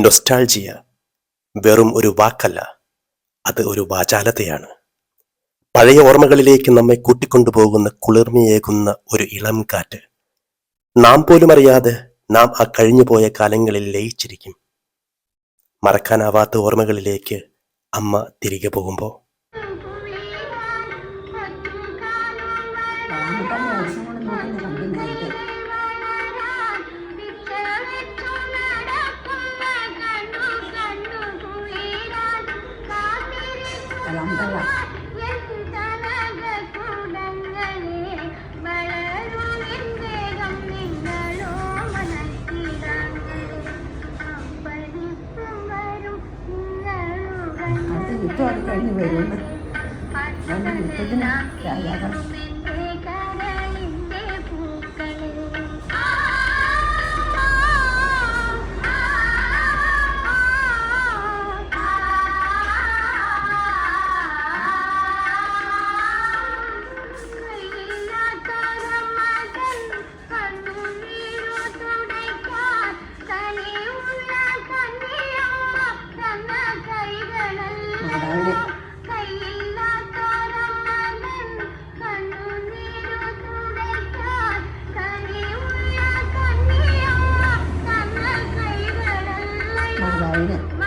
Nostalgia വെറും ഒരു വാക്കല്ല അത് ഒരു വാചാലതയാണ്. പഴയ ഓർമ്മകളിലേക്ക് നമ്മെ കൂട്ടിക്കൊണ്ടുപോകുന്ന കുളിർമയേകുന്ന ഒരു ഇളം കാറ്റ്. നാം പോലും അറിയാതെ നാം ആ കഴിഞ്ഞുപോയ കാലങ്ങളിൽ ലയിച്ചിരിക്കും. മറക്കാനാവാത്ത ഓർമ്മകളിലേക്ക് അമ്മ തിരികെ പോകുമ്പോൾ Thank ദിവസം നേരത്തെ റമ്പല്ല അടുത്ത യുദ്ധമൊക്കെ കഴിഞ്ഞ് വരുന്നു. രാജാക്കൾ it.